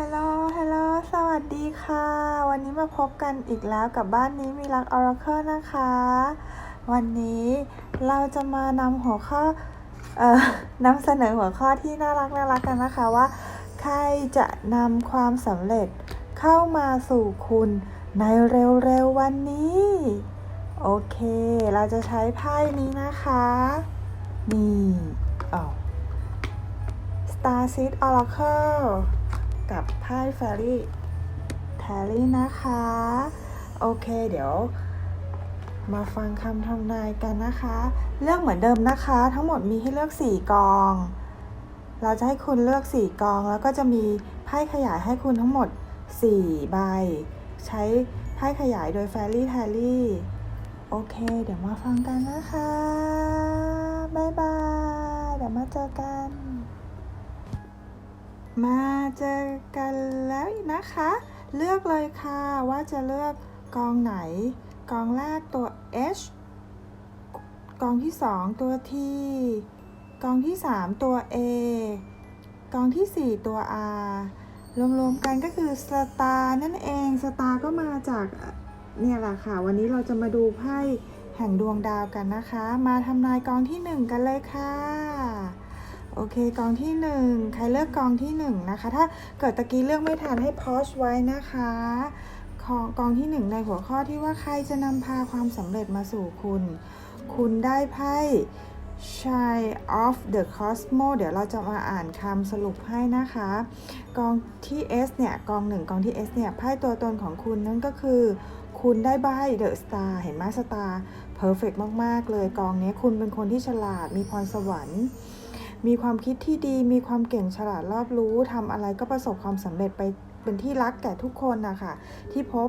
ฮัลโหล ฮัลโหล สวัสดีค่ะ วันนี้มาพบกันอีกแล้วกับบ้านนี้มีรัก Oracle นะคะ วันนี้เราจะมานำหัวข้อ เอ่อนำเสนอหัวข้อที่น่ารักน่ารักกันนะคะว่า ใครจะนำความสำเร็จเข้ามาสู่คุณในเร็วๆวันนี้ โอเค เราจะใช้ไพ่นี้นะคะ นี่อ๋อ Star Seed Oracle กับไพ่ Fairy t a l l y นะคะ โอเคเดี๋ยว มาฟังคำทำนายกันนะคะ เลือกเหมือนเดิมนะคะ ทั้งหมดมีให้เลือก 4 กอง เราจะให้คุณเลือก 4 กอง แล้วก็จะมีไพ่ขยายให้คุณทั้งหมด 4 ใบ ใช้ไพ่ขยายโดย Fairy t a l l y โอเค เดี๋ยวมาฟังกันนะคะ บ๊ายบาย เดี๋ยวมาเจอกัน มาเจอกันแล้วนะคะ เลือกเลยค่ะว่าจะเลือกกองไหน กองแรกตัว H กองที่ 2 ตัว T กองที่ 3 ตัว A กองที่ 4 ตัว R รวมๆกันก็คือสตาร์นั่นเองสตาร์ก็มาจากเนี่ยแหละค่ะ วันนี้เราจะมาดูไพ่แห่งดวงดาวกันนะคะ มาทำนายกองที่ 1 กันเลยค่ะ โอเคกองที่ 1 ใครเลือกกองที่1นะคะ ถ้าเกิดตะกี้เลือกไม่ทันให้พอชไว้นะคะของกองที่ 1 ในหัวข้อที่ว่าใครจะนำพาความสำเร็จมาสู่คุณ คุณได้ไพ่ Shine of the Cosmos เดี๋ยวเราจะมาอ่านคำสรุปให้นะคะ กองที่ S เนี่ย กองหนึ่งกองที่ S เนี่ย ไพ่ตัวตนของคุณนั่นก็คือ คุณได้ใบ The Star เห็นไหมสตาร์ perfect มาก ๆ เลย กองนี้คุณเป็นคนที่ฉลาดมีพรสวรรค์ มีความคิดที่ดี มีความเก่งฉลาดรอบรู้ทำอะไรก็ประสบความสำเร็จไปเป็นที่รักแก่ทุกคนนะคะที่พบ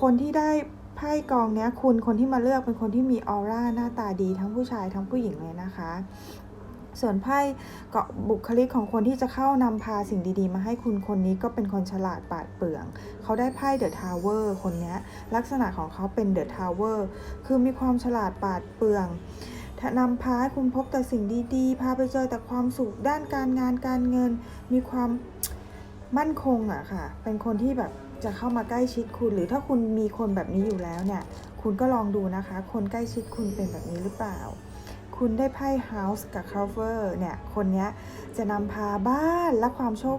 คนที่ได้ไพ่กองเนี้ยคุณคนที่มาเลือกเป็นคนที่มีออร่าหน้าตาดีทั้งผู้ชายทั้งผู้หญิงเลยนะคะ ส่วนไพ่เกาะบุคลิกของคนที่จะเข้านำพาสิ่งดีๆ มาให้คุณคนนี้ก็เป็นคนฉลาดปาดเปรื่อง เขาได้ไพ่เดอะทาวเวอร์คนนี้ลักษณะของเขาเป็นเดอะทาวเวอร์คือมีความฉลาดปาดเปรื่อง นำพาให้คุณพบแต่สิ่งดีๆ พาไปเจอแต่ความสุขด้านการงานการเงิน มีความมั่นคงอะค่ะ เป็นคนที่แบบจะเข้ามาใกล้ชิดคุณ หรือถ้าคุณมีคนแบบนี้อยู่แล้วเนี่ย คุณก็ลองดูนะคะ คนใกล้ชิดคุณเป็นแบบนี้หรือเปล่า คุณได้ไพ่ House กับ Cover เนี่ย คนนี้จะนำพาบ้านและความโชค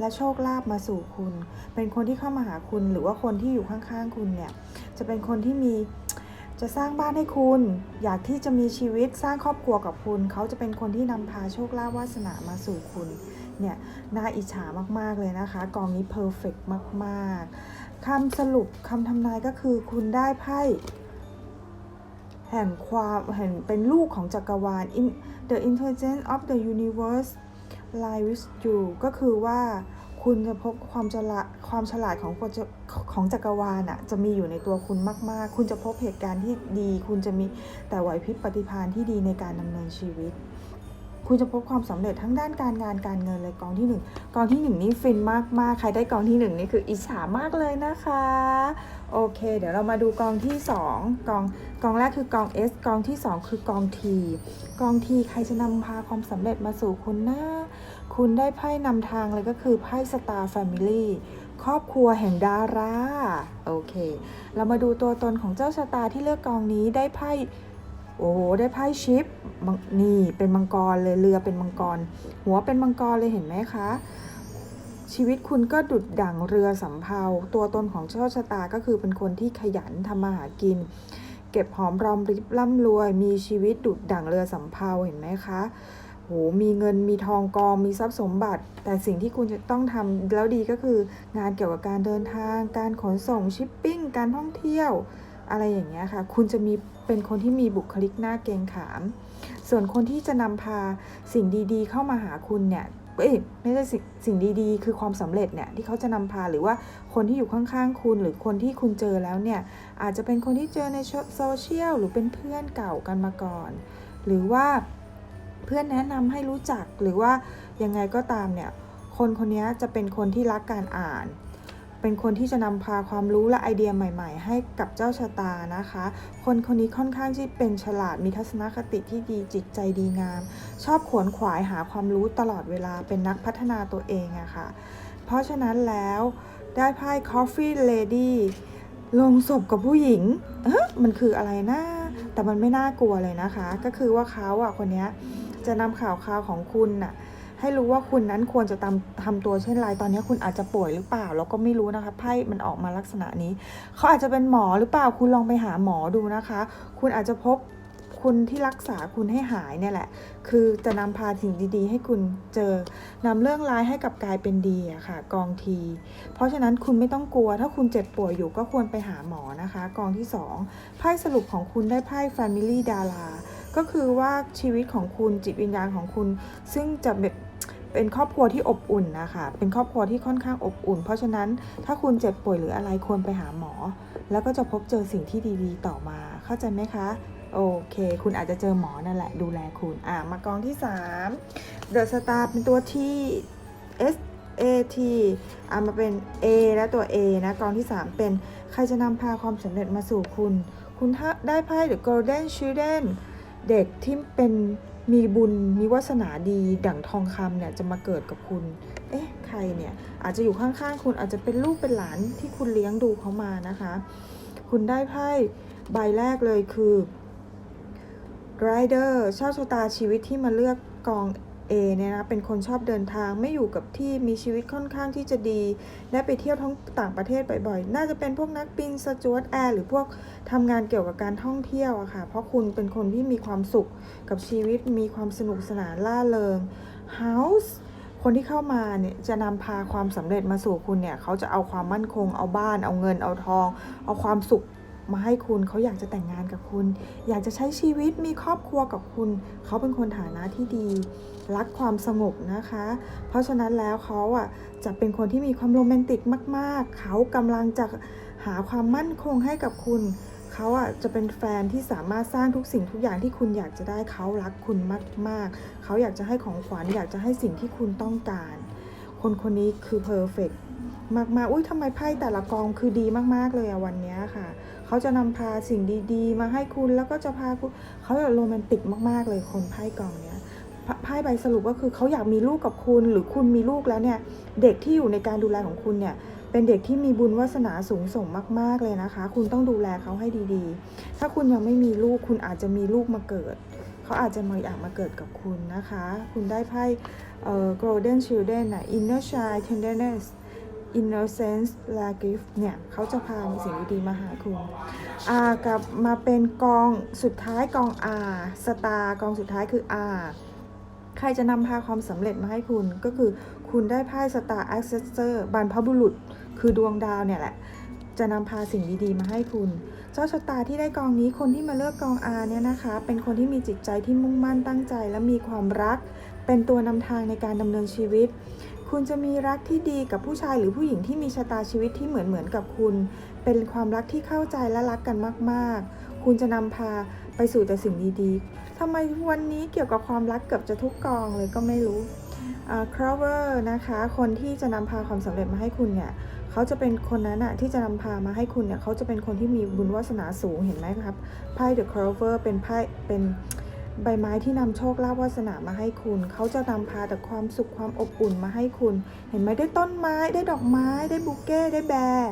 และโชคลาภมาสู่คุณ เป็นคนที่เข้ามาหาคุณหรือว่าคนที่อยู่ข้างๆคุณเนี่ย จะเป็นคนที่มี จะสร้างบ้านให้คุณ อยากที่จะมีชีวิตสร้างครอบครัวกับคุณ เขาจะเป็นคนที่นำพาโชคลาภวาสนามาสู่คุณ เนี่ยน่าอิจฉามาก ๆ เลยนะคะ กองนี้เพอร์เฟกมาก ๆคำสรุปคำทำนายก็คือคุณได้ไพ่แห่งความแห่งเป็นลูกของจักรวาล In the intelligence of the universe lie with you ก็คือว่าคุณจะพบความฉลาด ความฉลาดของของจักรวาลอะจะมีอยู่ในตัวคุณมาก ๆ คุณจะพบเหตุการณ์ที่ดี คุณจะมีแต่ไหวพริบปฏิภาณที่ดีในการดำเนินชีวิต คุณจะพบความสำเร็จทั้งด้านการงานการเงินเลยกองที่หนึ่งกองที่หนึ่งนี่ฟินมาก ๆ ใครได้กองที่หนึ่งนี่คืออิจฉามากเลยนะคะ โอเค เดี๋ยวเรามาดูกองที่สองกองกองแรกคือกอง S กองที่สองคือกอง T กอง T ใครจะนำพาความสำเร็จมาสู่คุณนะคุณได้ไพ่นำทางเลยก็คือไพ่ Star Family ครอบครัวแห่งดารา โอเค เรามาดูตัวตนของเจ้าชะตาที่เลือกกองนี้ได้ไพ่ โอ้โห ได้ไพ่ชิป นี่เป็นมังกรเลยเรือเป็นมังกร หัวเป็นมังกรเลยเห็นไหมคะ ชีวิตคุณก็ดุดดั่งเรือสำเภา ตัวตนของเจ้าชะตาก็คือเป็นคนที่ขยันทำมาหากิน เก็บหอมรอมริบร่ำรวย มีชีวิตดุดดั่งเรือสำเภาเห็นไหมคะ โหมีเงินมีทองกองมีทรัพย์สมบัติ แต่สิ่งที่คุณจะต้องทำแล้วดีก็คืองานเกี่ยวกับการเดินทาง การขนส่งชิปปิ้ง การท่องเที่ยว อะไรอย่างเงี้ยค่ะ คุณจะมีเป็นคนที่มีบุคลิกหน้าเกรงขาม ส่วนคนที่จะนำพาสิ่งดีๆ เข้ามาหาคุณเนี่ยเอ้ยไม่ใช่สิ่งสิ่งดีๆ คือความสำเร็จเนี่ยที่เขาจะนำพาหรือว่าคนที่อยู่ข้างๆ คุณหรือคนที่คุณเจอแล้วเนี่ยอาจจะเป็นคนที่เจอในโซเชียลหรือเป็นเพื่อนเก่ากันมาก่อน หรือว่า เพื่อนแนะนำให้รู้จักหรือว่ายังไงก็ตามเนี่ยคนคนนี้จะเป็นคนที่รักการอ่าน เป็นคนที่จะนำพาความรู้และไอเดียใหม่ ๆ ให้กับเจ้าชะตานะคะ คนคนนี้ค่อนข้างที่เป็นฉลาดมีทัศนคติที่ดีจิตใจดีงาม ชอบขวนขวายหาความรู้ตลอดเวลาเป็นนักพัฒนาตัวเองอะค่ะ เพราะฉะนั้นแล้วได้ไพ่ Coffee Lady ลงศพกับผู้หญิงเอ๊ะมันคืออะไรนะ แต่มันไม่น่ากลัวเลยนะคะ ก็คือว่าเขาอะคนเนี้ย จะนำข่าวคราวของคุณน่ะให้รู้ว่าคุณนั้นควรจะทำทำตัวเช่นไรตอนนี้คุณอาจจะป่วยหรือเปล่าเราก็ไม่รู้นะคะไพ่มันออกมาลักษณะนี้ เขาอาจจะเป็นหมอหรือเปล่าคุณลองไปหาหมอดูนะคะ คุณอาจจะพบคุณที่รักษาคุณให้หายเนี่ยแหละ คือจะนำพาสิ่งดีๆ ให้คุณเจอนำเรื่องร้ายให้กลับกลายเป็นดีอะค่ะ กองที เพราะฉะนั้นคุณไม่ต้องกลัว ถ้าคุณเจ็บป่วยอยู่ก็ควรไปหาหมอนะคะ กองที่สองไพ่สรุปของคุณได้ไพ่ Family ดารา ก็คือว่าชีวิตของคุณจิตวิญญาณของคุณ ซึ่งจะแบบเป็นครอบครัวที่อบอุ่นนะคะ เป็นครอบครัวที่ค่อนข้างอบอุ่น เพราะฉะนั้นถ้าคุณเจ็บป่วยหรืออะไรควรไปหาหมอ แล้วก็จะพบเจอสิ่งที่ดีๆ ต่อมา เข้าใจไหมคะ โอเค คุณอาจจะเจอหมอนั่นแหละ ดูแลคุณ อะ มากองที่ 3 The Star เป็นตัวที่ S A T อะมาเป็น A และตัว A นะ กองที่ 3 เป็นใครจะนำพาความสำเร็จมาสู่คุณ คุณได้ไพ่ The Golden Children เด็กที่เป็นมีบุญมีวาสนาดีดั่งทองคำเนี่ยจะมาเกิดกับคุณ เอ๊ะใครเนี่ยอาจจะอยู่ข้างๆคุณอาจจะเป็นลูกเป็นหลานที่คุณเลี้ยงดูเขามานะคะ คุณได้ไพ่ใบแรกเลยคือ Rider ชอบชะตาชีวิตที่มาเลือกกอง A เนี่ยนะเป็นคนชอบเดินทางไม่อยู่กับที่มีชีวิตค่อนข้างที่จะดีได้ไปเที่ยวท้องต่างประเทศบ่อยๆ น่าจะเป็นพวกนักบินสจวตแอร์หรือพวกทำงานเกี่ยวกับการท่องเที่ยวอะค่ะ เพราะคุณเป็นคนที่มีความสุขกับชีวิตมีความสนุกสนานล่าเริง House คนที่เข้ามาเนี่ยจะนำพาความสำเร็จมาสู่คุณเนี่ยเขาจะเอาความมั่นคงเอาบ้านเอาเงินเอาทอง เอาความสุข มาให้คุณเขาอยากจะแต่งงานกับคุณ อยากจะใช้ชีวิตมีครอบครัวกับคุณ เขาเป็นคนฐานะที่ดี รักความสงบนะคะ เพราะฉะนั้นแล้วเขาอะจะเป็นคนที่มีความโรแมนติกมาก ๆ เขากำลังจะหาความมั่นคงให้กับคุณเขาอะจะเป็นแฟนที่สามารถสร้างทุกสิ่งทุกอย่างที่คุณอยากจะได้เขารักคุณมาก ๆ เขาอยากจะให้ของขวัญอยากจะให้สิ่งที่คุณต้องการ คนคนนี้คือเพอร์เฟกมากๆ อุ้ยทำไมไพ่แต่ละกองคือดีมากๆเลยอะวันนี้ค่ะ เขาจะนำพาสิ่งดีๆ มาให้คุณแล้วก็จะพาคุณเขาจะโรแมนติกมากๆเลยคนไพ่กองเนี้ยไพ่ใบสรุปก็คือเขาอยากมีลูกกับคุณ หรือคุณมีลูกแล้วเนี่ย เด็กที่อยู่ในการดูแลของคุณเนี่ยเป็นเด็กที่มีบุญวาสนาสูงส่งมาก ๆ เลยนะคะ คุณต้องดูแลเขาให้ดีๆ ถ้าคุณยังไม่มีลูกคุณอาจจะมีลูกมาเกิด เขาอาจจะมาอยากมาเกิดกับคุณนะคะ คุณได้ไพ่เอ่อ golden children น่ะ inner child tenderness innocence la gift เนี่ยเขาจะพาสิ่งดีๆมาหาคุณอ่ากลับมาเป็นกองสุดท้ายกอง R สตาร์กองสุดท้ายคือ R ใครจะนำพาความสำเร็จมาให้คุณก็คือคุณได้ไพ่สตาร์ accessor บรรพบุรุษ คือดวงดาวเนี่ยแหละ จะนำพาสิ่งดีๆมาให้คุณ เจ้าชะตาที่ได้กองนี้คนที่มาเลือกกอง R เนี่ยนะคะ เป็นคนที่มีจิตใจที่มุ่งมั่นตั้งใจ และมีความรัก เป็นตัวนำทางในการดำเนินชีวิต คุณจะมีรักที่ดีกับผู้ชายหรือผู้หญิงที่มีชะตาชีวิตที่เหมือนเหมือนกับคุณ เป็นความรักที่เข้าใจและรักกันมาก ๆ คุณจะนำพาไปสู่แต่สิ่งดีๆทำไมวันนี้เกี่ยวกับความรักเกือบจะทุกกองเลยก็ไม่รู้ครอเวอร์นะคะ คนที่จะนำพาความสำเร็จมาให้คุณเนี่ยเขาจะเป็นคนนั้นอะที่จะนำพามาให้คุณเนี่ยเขาจะเป็นคนที่มีบุญวาสนาสูงเห็นไหมครับไพ่ The Clover เป็นไพ่เป็น ใบไม้ที่นำโชคลาภวาสนามาให้คุณ เขาจะนำพาแต่ความสุขความอบอุ่นมาให้คุณ เห็นไหมได้ต้นไม้ได้ดอกไม้ได้บุกเก้ได้แบร์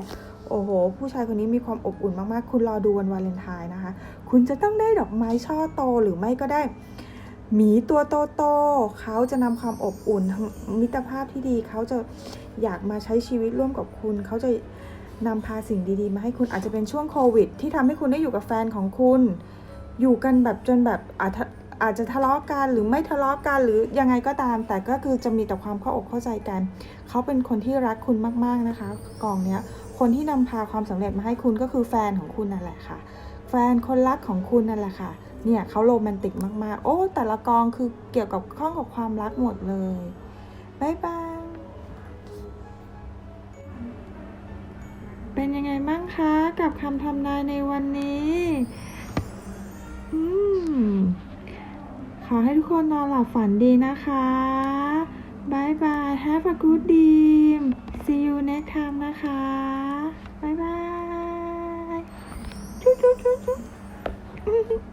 โอ้โห ผู้ชายคนนี้มีความอบอุ่นมาก ๆ คุณรอดูวันวาเลนไทน์นะคะ คุณจะต้องได้ดอกไม้ช่อโตหรือไม่ก็ได้หมีตัวโตๆเขาจะนำความอบอุ่นมิตรภาพที่ดีเขาจะอยากมาใช้ชีวิตร่วมกับคุณ เขาจะนำพาสิ่งดี ๆ มาให้คุณอาจจะเป็นช่วงโควิด ที่ทำให้คุณได้อยู่กับแฟนของคุณ อยู่กันแบบจนแบบอาจจะอาจจะทะเลาะกันหรือไม่ทะเลาะกันหรือยังไงก็ตาม แต่ก็คือจะมีแต่ความเข้าอกเข้าใจกัน เขาเป็นคนที่รักคุณมากๆนะคะ กองเนี้ยคนที่นำพาความสำเร็จมาให้คุณก็คือแฟนของคุณนั่นแหละค่ะ แฟนคนรักของคุณนั่นแหละค่ะเนี่ยเขาโรแมนติกมากๆ โอ้ แต่ละกองคือเกี่ยวกับข้องกับความรักหมดเลยบายบาย เป็นยังไงบ้างคะ กับคำทำนายในวันนี้ อให้ทุกคนนอนหลับฝันดีนะคะบายบาย have a good dream see you next time นะคะบายบายจุ๊จุ๊จุ๊จุ๊